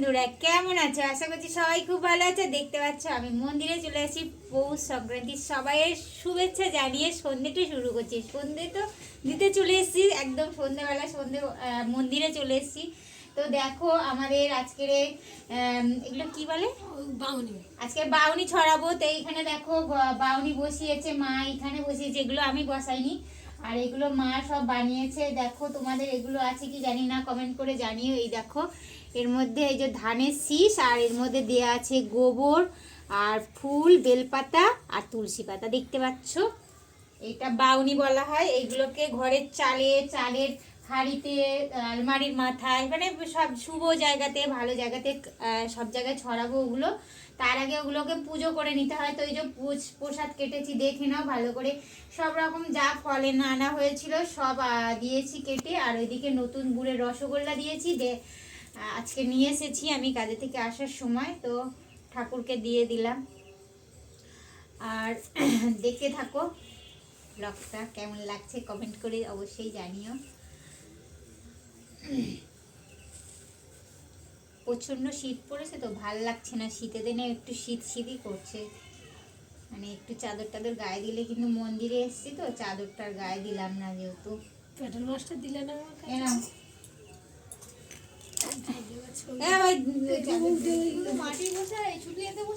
বন্ধুরা কেমন আছো? আশা করছি সবাই খুব ভালো আছে। দেখতে পাচ্ছ আমি মন্দিরে চলে আসি। পৌষ সংক্রান্তি সবাইয়ের শুভেচ্ছা জানিয়ে সন্ধ্যেটা শুরু করছি। সন্ধ্যে তো দিতে চলে এসেছি একদম সন্ধ্যেবেলা সন্ধ্যে মন্দিরে চলে এসেছি। তো দেখো আমাদের আজকের এগুলো কি বলে? বাউনি। আজকে বাউনি ছড়াবো। তো এইখানে দেখো বাউনি বসিয়েছে মা এখানে বসিয়েছে। এগুলো আমি বসাইনি। আর এগুলো মা সব বানিয়েছে। দেখো তোমাদের এগুলো আছে কি জানি না কমেন্ট করে জানিও। এই দেখো, এর মধ্যে এই যে ধানের শীষ, আর এর মধ্যে দেয়া আছে গোবর, আর ফুল, বেলপাতা, আর তুলসী পাতা। দেখতে পাচ্ছ? এটা বাউনি বলা হয়। এইগুলোকে ঘরের চালে, চালের হাঁড়িতে, আলমারির মাথায় মানে সব শুভ জায়গাতে, ভালো জায়গাতে সব জায়গায় ছড়াবো ওগুলো। তার আগে ওগুলোকে পুজো করে নিতে হয়। তো এই যে প্রসাদ কেটেছি, দেখে নাও ভালো করে। সব রকম যা ফলে আনা হয়েছিল, সব দিয়েছি কেটে। আর ওইদিকে নতুন গুড়ের রসগোল্লা দিয়েছি। যে আজকে নিয়ে এসেছি আমি কাজে থেকে আসার সময়। তো ঠাকুরকে দিয়ে দিলাম। আর দেখতে থাকো। ব্লগটা কেমন লাগছে কমেন্ট করে অবশ্যই জানিও। প্রচণ্ড শীত পড়েছে তো ভালো লাগছে না। শীতের দিনে একটু শীত শীতই করছে। মানে একটু চাদর টাদর গায়ে দিলে কিন্তু মন্দিরে এসেছি তো চাদরটার গায়ে দিলাম না যেহেতু। প্যাটার্ন মাস্টার দিলে না মাটি বসে ছুটি এতে বসে